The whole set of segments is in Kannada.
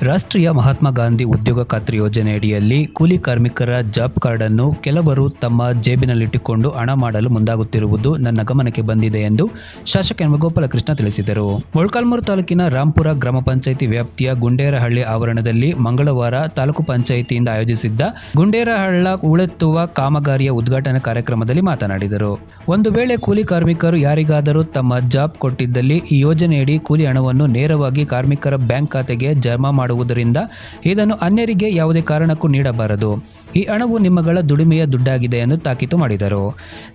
ರಾಷ್ಟ್ರೀಯ ಮಹಾತ್ಮ ಗಾಂಧಿ ಉದ್ಯೋಗ ಖಾತ್ರಿ ಯೋಜನೆಯಡಿಯಲ್ಲಿ ಕೂಲಿ ಕಾರ್ಮಿಕರ ಜಾಬ್ ಕಾರ್ಡ್ ಅನ್ನು ಕೆಲವರು ತಮ್ಮ ಜೇಬಿನಲ್ಲಿಟ್ಟುಕೊಂಡು ಹಣ ಮಾಡಲು ಮುಂದಾಗುತ್ತಿರುವುದು ನನ್ನ ಗಮನಕ್ಕೆ ಬಂದಿದೆ ಎಂದು ಶಾಸಕ ಗೋಪಾಲಕೃಷ್ಣ ತಿಳಿಸಿದರು. ಮೊಳಕಾಲ್ಮೂರು ತಾಲೂಕಿನ ರಾಂಪುರ ಗ್ರಾಮ ಪಂಚಾಯಿತಿ ವ್ಯಾಪ್ತಿಯ ಗುಂಡೇರಹಳ್ಳಿ ಆವರಣದಲ್ಲಿ ಮಂಗಳವಾರ ತಾಲೂಕು ಪಂಚಾಯಿತಿಯಿಂದ ಆಯೋಜಿಸಿದ್ದ ಗುಂಡೇರಹಳ್ಳ ಉಳೆತ್ತುವ ಕಾಮಗಾರಿಯ ಉದ್ಘಾಟನಾ ಕಾರ್ಯಕ್ರಮದಲ್ಲಿ ಮಾತನಾಡಿದರು. ಒಂದು ವೇಳೆ ಕೂಲಿ ಕಾರ್ಮಿಕರು ಯಾರಿಗಾದರೂ ತಮ್ಮ ಜಾಬ್ ಕೊಟ್ಟಿದ್ದಲ್ಲಿ ಈ ಯೋಜನೆಯಡಿ ಕೂಲಿ ಹಣವನ್ನು ನೇರವಾಗಿ ಕಾರ್ಮಿಕರ ಬ್ಯಾಂಕ್ ಖಾತೆಗೆ ಜಮಾ ಮಾಡುವುದರಿಂದ ಇದನ್ನು ಅನ್ಯರಿಗೆ ಯಾವುದೇ ಕಾರಣಕ್ಕೂ ನೀಡಬಾರದು. ಈ ಹಣವು ನಿಮ್ಮಗಳ ದುಡಿಮೆಯ ದುಡ್ಡಾಗಿದೆ ಎಂದು ತಾಕೀತು ಮಾಡಿದರು.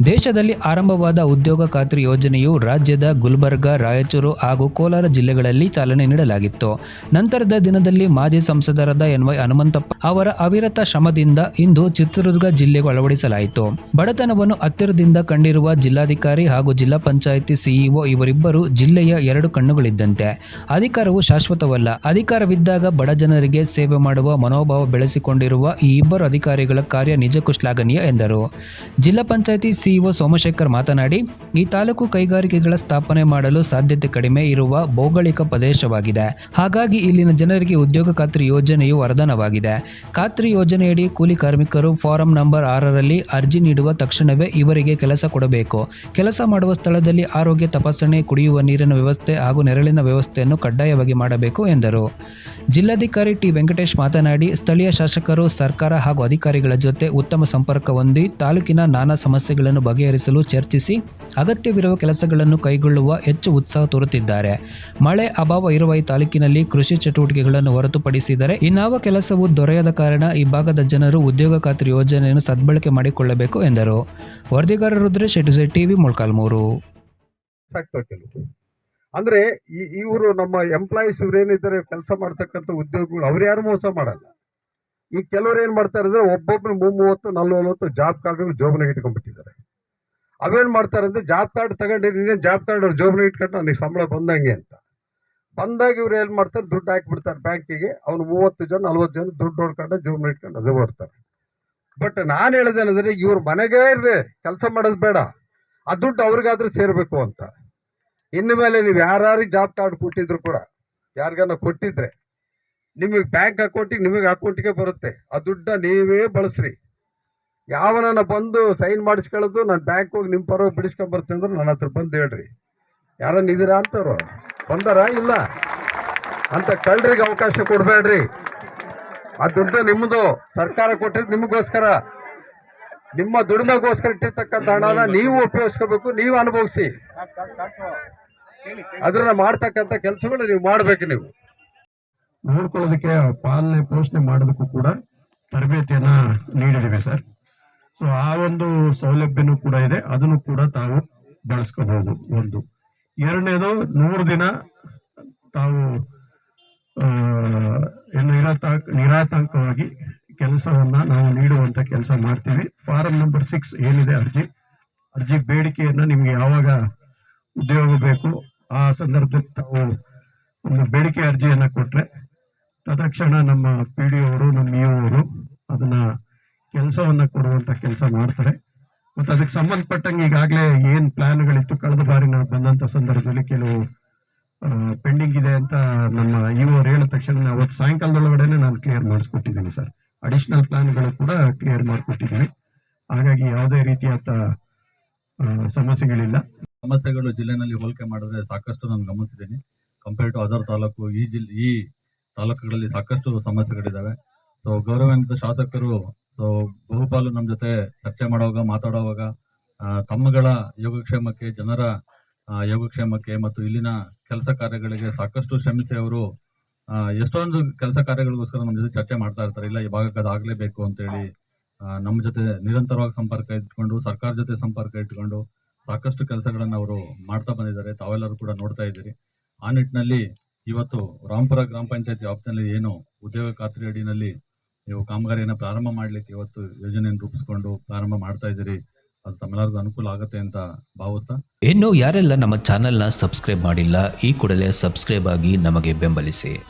ದೇಶದಲ್ಲಿ ಆರಂಭವಾದ ಉದ್ಯೋಗ ಖಾತ್ರಿ ಯೋಜನೆಯು ರಾಜ್ಯದ ಗುಲ್ಬರ್ಗ, ರಾಯಚೂರು ಹಾಗೂ ಕೋಲಾರ ಜಿಲ್ಲೆಗಳಲ್ಲಿ ಚಾಲನೆ ನೀಡಲಾಗಿತ್ತು. ನಂತರದ ದಿನದಲ್ಲಿ ಮಾಜಿ ಸಂಸದರಾದ ಎನ್ ವೈ ಹನುಮಂತಪ್ಪ ಅವರ ಅವಿರತ ಶ್ರಮದಿಂದ ಇಂದು ಚಿತ್ರದುರ್ಗ ಜಿಲ್ಲೆಗೂ ಅಳವಡಿಸಲಾಯಿತು. ಬಡತನವನ್ನು ಹತ್ತಿರದಿಂದ ಕಂಡಿರುವ ಜಿಲ್ಲಾಧಿಕಾರಿ ಹಾಗೂ ಜಿಲ್ಲಾ ಪಂಚಾಯಿತಿ ಸಿಇಒ ಇವರಿಬ್ಬರು ಜಿಲ್ಲೆಯ ಎರಡು ಕಣ್ಣುಗಳಿದ್ದಂತೆ. ಅಧಿಕಾರವು ಶಾಶ್ವತವಲ್ಲ. ಅಧಿಕಾರವಿದ್ದಾಗ ಬಡ ಜನರಿಗೆ ಸೇವೆ ಮಾಡುವ ಮನೋಭಾವ ಬೆಳೆಸಿಕೊಂಡಿರುವ ಈ ಇಬ್ಬರು ಅಧಿಕಾರಿಗಳ ಕಾರ್ಯ ನಿಜಕ್ಕೂ ಶ್ಲಾಘನೀಯ ಎಂದರು. ಜಿಲ್ಲಾ ಪಂಚಾಯಿತಿ ಸಿಇಒ ಸೋಮಶೇಖರ್ ಮಾತನಾಡಿ, ಈ ತಾಲೂಕು ಕೈಗಾರಿಕೆಗಳ ಸ್ಥಾಪನೆ ಮಾಡಲು ಸಾಧ್ಯತೆ ಕಡಿಮೆ ಇರುವ ಭೌಗೋಳಿಕ ಪ್ರದೇಶವಾಗಿದೆ. ಹಾಗಾಗಿ ಇಲ್ಲಿನ ಜನರಿಗೆ ಉದ್ಯೋಗ ಖಾತ್ರಿ ಯೋಜನೆಯು ವರದಾನವಾಗಿದೆ. ಖಾತ್ರಿ ಯೋಜನೆಯಡಿ ಕೂಲಿ ಕಾರ್ಮಿಕರು ಫಾರಂ ನಂಬರ್ ಆರರಲ್ಲಿ ಅರ್ಜಿ ನೀಡುವ ತಕ್ಷಣವೇ ಇವರಿಗೆ ಕೆಲಸ ಕೊಡಬೇಕು. ಕೆಲಸ ಮಾಡುವ ಸ್ಥಳದಲ್ಲಿ ಆರೋಗ್ಯ ತಪಾಸಣೆ, ಕುಡಿಯುವ ನೀರಿನ ವ್ಯವಸ್ಥೆ ಹಾಗೂ ನೆರಳಿನ ವ್ಯವಸ್ಥೆಯನ್ನು ಕಡ್ಡಾಯವಾಗಿ ಮಾಡಬೇಕು ಎಂದರು. ಜಿಲ್ಲಾಧಿಕಾರಿ ಟಿ ವೆಂಕಟೇಶ್ ಮಾತನಾಡಿ, ಸ್ಥಳೀಯ ಶಾಸಕರು ಸರ್ಕಾರ ಹಾಗೂ ಅಧಿಕಾರಿಗಳ ಜೊತೆ ಉತ್ತಮ ಸಂಪರ್ಕ ಹೊಂದಿ ತಾಲೂಕಿನ ನಾನಾ ಸಮಸ್ಯೆಗಳನ್ನು ಬಗೆಹರಿಸಲು ಚರ್ಚಿಸಿ ಅಗತ್ಯವಿರುವ ಕೆಲಸಗಳನ್ನು ಕೈಗೊಳ್ಳುವ ಹೆಚ್ಚು ಉತ್ಸಾಹ ತೋರುತ್ತಿದ್ದಾರೆ. ಮಳೆ ಅಭಾವ ಇರುವ ಈ ತಾಲೂಕಿನಲ್ಲಿ ಕೃಷಿ ಚಟುವಟಿಕೆಗಳನ್ನು ಹೊರತುಪಡಿಸಿದರೆ ಇನ್ನಾವ ಕೆಲಸವು ದೊರೆಯದ ಕಾರಣ ಈ ಭಾಗದ ಜನರು ಉದ್ಯೋಗ ಖಾತ್ರಿ ಯೋಜನೆಯನ್ನು ಸದ್ಬಳಕೆ ಮಾಡಿಕೊಳ್ಳಬೇಕು ಎಂದರು. ವರದಿಗಾರ ರುದ್ರೇಶ್ ಶೆಟ್ಟಿಸೆ ಟಿವಿ ಮೊಳಕಾಲ್ಮೂರು. ಅಂದ್ರೆ ಇವರು ನಮ್ಮ ಎಂಪ್ಲಾಯೀಸ್ ಇವ್ರೇನಿದ್ದಾರೆ ಕೆಲಸ ಮಾಡ್ತಕ್ಕಂಥ ಉದ್ಯೋಗಗಳು ಅವ್ರು ಯಾರು ಮೋಸ ಮಾಡಲ್ಲ. ಈ ಕೆಲವರು ಏನ್ ಮಾಡ್ತಾರೆ ಅಂದ್ರೆ ಒಬ್ಬೊಬ್ರು ಮೂವತ್ತು, ನಲ್ವತ್ತು ಜಾಬ್ ಕಾರ್ಡ್ಗಳು ಜೋಬನಾಗ ಇಟ್ಕೊಂಡ್ಬಿಟ್ಟಿದ್ದಾರೆ. ಅವೇನ್ ಮಾಡ್ತಾರೆ ಅಂದ್ರೆ ಜಾಬ್ ಕಾರ್ಡ್ ತಗೊಂಡಿರಿ, ನೀನೇನು ಜಾಬ್ ಕಾರ್ಡ್ ಅವ್ರು ಜೋಬನಾಗ ಇಟ್ಕೊಂಡು ನನಗೆ ಸಂಬಳ ಬಂದಂಗೆ ಅಂತ. ಬಂದಾಗ ಇವ್ರು ಏನ್ ಮಾಡ್ತಾರೆ, ದುಡ್ಡು ಹಾಕಿಬಿಡ್ತಾರೆ ಬ್ಯಾಂಕಿಗೆ ಅವ್ನು ಮೂವತ್ತು ಜನ, ನಲ್ವತ್ತು ಜನ ದುಡ್ಡು ನೋಡ್ಕೊಂಡು ಜೋಬ್ನ ಇಟ್ಕೊಂಡು ಅದೇ ಬರ್ತಾರೆ ಬಟ್ ನಾನು ಹೇಳೋದೇನಂದ್ರೆ ಇವ್ರ ಮನೆಗೇ ಇರ್ರಿ, ಕೆಲಸ ಮಾಡೋದು ಬೇಡ. ಆ ದುಡ್ಡು ಅವ್ರಿಗಾದ್ರೂ ಸೇರ್ಬೇಕು ಅಂತ. ಇನ್ನು ಮೇಲೆ ನೀವು ಯಾರ್ಯಾರಿಗೆ ಜಾಬ್ ಕಾರ್ಡ್ ಕೊಟ್ಟಿದ್ರು ಕೂಡ, ಯಾರಿಗಾನ ಕೊಟ್ಟಿದ್ರೆ ನಿಮಗೆ ಬ್ಯಾಂಕ್ ಅಕೌಂಟಿಗೆ ನಿಮಗೆ ಅಕೌಂಟಿಗೆ ಬರುತ್ತೆ. ಆ ದುಡ್ಡ ನೀವೇ ಬಳಸ್ರಿ. ಯಾವನ ಬಂದು ಸೈನ್ ಮಾಡಿಸ್ಕೊಳ್ಳೋದು ನಾನು ಬ್ಯಾಂಕ್ ಹೋಗಿ ನಿಮ್ಮ ಪರವಾಗಿ ಬಿಡಿಸ್ಕೊಂಡ್ ಬರ್ತೀನಿ ಅಂದ್ರೆ ನನ್ನ ಹತ್ರ ಬಂದು ಹೇಳ್ರಿ. ಯಾರನ್ನ ಇದೀರಾ ಅಂತವ್ರು? ಬಂದಾರ? ಇಲ್ಲ. ಅಂತ ಕಳ್ಳರಿಗೆ ಅವಕಾಶ ಕೊಡಬೇಡ್ರಿ. ಆ ದುಡ್ಡು ನಿಮ್ಮದು ಸರ್ಕಾರ ಕೊಟ್ಟಿದ್ದು ನಿಮಗೋಸ್ಕರ. ನಿಮ್ಮ ದುಡಿಮೆಗೋಸ್ಕರ ಇಟ್ಟಿರ್ತಕ್ಕಂಥ ಹಣನ ನೀವು ಉಪಯೋಗಿಸ್ಕೋಬೇಕು ನೀವು ಅನುಭವಿಸಿ. ಅದನ್ನ ಮಾಡ್ತಕ್ಕಂಥ ಕೆಲಸಗಳು ನೀವು ಮಾಡ್ಬೇಕು ನೀವು. ನೋಡ್ಕೊಳ್ಳೋದಕ್ಕೆ ಪಾಲನೆ, ಪೋಷಣೆ ಮಾಡೋದಕ್ಕೂ ಕೂಡ ತರಬೇತಿಯನ್ನ ನೀಡಿದ್ದೀವಿ ಸರ್. ಸೊ ಆ ಒಂದು ಸೌಲಭ್ಯನೂ ಕೂಡ ಇದೆ. ಅದನ್ನು ಕೂಡ ತಾವು ಬಳಸ್ಕೋಬಹುದು ಒಂದು. ಎರಡನೇದು, ನೂರು ದಿನ ತಾವು ನಿರಾತಂಕ, ನಿರಾತಂಕವಾಗಿ ಕೆಲಸವನ್ನ ನಾವು ನೀಡುವಂತ ಕೆಲಸ ಮಾಡ್ತೀವಿ. ಫಾರಂ ನಂಬರ್ ಸಿಕ್ಸ್ ಏನಿದೆ ಅರ್ಜಿ? ಅರ್ಜಿ ಬೇಡಿಕೆಯನ್ನ ನಿಮ್ಗೆ ಯಾವಾಗ ಉದ್ಯೋಗ ಬೇಕು, ಆ ಸಂದರ್ಭದಲ್ಲಿ ತಾವು ಒಂದು ಬೇಡಿಕೆ ಅರ್ಜಿಯನ್ನ ಕೊಟ್ರೆ ತತ್ಕ್ಷಣ ನಮ್ಮ ಪಿ ಡಿ ಅವರು, ನಮ್ಮ ಇ ಅವರು ಅದನ್ನ ಕೆಲಸವನ್ನ ಕೊಡುವಂತ ಕೆಲಸ ಮಾಡ್ತಾರೆ. ಮತ್ತೆ ಅದಕ್ಕೆ ಸಂಬಂಧಪಟ್ಟಂಗೆ ಈಗಾಗಲೇ ಏನ್ ಪ್ಲಾನ್ಗಳಿತ್ತು, ಕಳೆದ ಬಾರಿ ನಾವು ಬಂದಂತ ಸಂದರ್ಭದಲ್ಲಿ ಕೆಲವು ಪೆಂಡಿಂಗ್ ಇದೆ ಅಂತ ನಮ್ಮ ಇ ಅವ್ರು ಹೇಳಿದ ತಕ್ಷಣ ಅವತ್ತು ಸಾಯಂಕಾಲದೊಳಗಡೆನೆ ನಾನು ಕ್ಲಿಯರ್ ಮಾಡಿಸ್ಕೊಟ್ಟಿದ್ದೀನಿ ಸರ್. ಅಡಿಷನಲ್ ಪ್ಲಾನ್ಗಳು ಕೂಡ ಕ್ಲಿಯರ್ ಮಾಡಿಕೊಟ್ಟಿದ್ದೀನಿ. ಹಾಗಾಗಿ ಯಾವುದೇ ರೀತಿಯಾದ ಸಮಸ್ಯೆಗಳಿಲ್ಲ. ಸಮಸ್ಯೆಗಳು ಜಿಲ್ಲೆನಲ್ಲಿ ಹೋಲಿಕೆ ಮಾಡಿದ್ರೆ ಸಾಕಷ್ಟು ನಾನು ಗಮನಿಸಿದ್ದೀನಿ. ಕಂಪೇರ್ ಟು ಅದರ್ ತಾಲೂಕು, ಈ ಜಿಲ್ಲೆ ಈ ತಾಲೂಕುಗಳಲ್ಲಿ ಸಾಕಷ್ಟು ಸಮಸ್ಯೆಗಳಿದ್ದಾವೆ. ಸೊ ಗೌರವಾನ್ವಿತ ಶಾಸಕರು ಸೊ ಬಹುಪಾಲು ನಮ್ಮ ಜೊತೆ ಚರ್ಚೆ ಮಾಡುವಾಗ, ಮಾತಾಡುವಾಗ ತಮ್ಮಗಳ ಯೋಗಕ್ಷೇಮಕ್ಕೆ, ಜನರ ಯೋಗಕ್ಷೇಮಕ್ಕೆ ಮತ್ತು ಇಲ್ಲಿನ ಕೆಲಸ ಕಾರ್ಯಗಳಿಗೆ ಸಾಕಷ್ಟು ಶ್ರಮಿಸಿ ಅವರು ಎಷ್ಟೊಂದು ಕೆಲಸ ಕಾರ್ಯಗಳಿಗೋಸ್ಕರ ನಮ್ಮ ಜೊತೆ ಚರ್ಚೆ ಮಾಡ್ತಾ ಇರ್ತಾರೆ. ಇಲ್ಲ, ಈ ಭಾಗಕ್ಕೆ ಅದಾಗಲೇಬೇಕು ಅಂತೇಳಿ ನಮ್ಮ ಜೊತೆ ನಿರಂತರವಾಗಿ ಸಂಪರ್ಕ ಇಟ್ಕೊಂಡು, ಸರ್ಕಾರ ಜೊತೆ ಸಂಪರ್ಕ ಇಟ್ಕೊಂಡು ಸಾಕಷ್ಟು ಕೆಲಸಗಳನ್ನು ಅವರು ಮಾಡ್ತಾ ಬಂದಿದ್ದಾರೆ. ತಾವೆಲ್ಲರೂ ಕೂಡ ನೋಡ್ತಾ ಇದ್ದೀರಿ. ಆ ನಿಟ್ಟಿನಲ್ಲಿ ಇವತ್ತು ರಾಮಪುರ ಗ್ರಾಮ ಪಂಚಾಯತ್ ವ್ಯಾಪ್ತಿಯಲ್ಲಿ ಏನು ಉದ್ಯೋಗ ಖಾತ್ರಿ ಅಡಿನಲ್ಲಿ ನೀವು ಕಾಮಗಾರಿಯನ್ನು ಪ್ರಾರಂಭ ಮಾಡಲಿಕ್ಕೆ ಇವತ್ತು ಯೋಜನೆಯನ್ನು ರೂಪಿಸಿಕೊಂಡು ಪ್ರಾರಂಭ ಮಾಡ್ತಾ ಇದ್ದೀರಿ, ಅದು ತಮ್ಮೆಲ್ಲರಿಗೂ ಅನುಕೂಲ ಆಗುತ್ತೆ ಅಂತ ಭಾವಿಸ್ತಾ? ಇನ್ನು ಯಾರೆಲ್ಲ ನಮ್ಮ ಚಾನೆಲ್ನ ಸಬ್ಸ್ಕ್ರೈಬ್ ಮಾಡಿಲ್ಲ, ಈ ಕೂಡಲೇ ಸಬ್ಸ್ಕ್ರೈಬ್ ಆಗಿ ನಮಗೆ ಬೆಂಬಲಿಸಿ.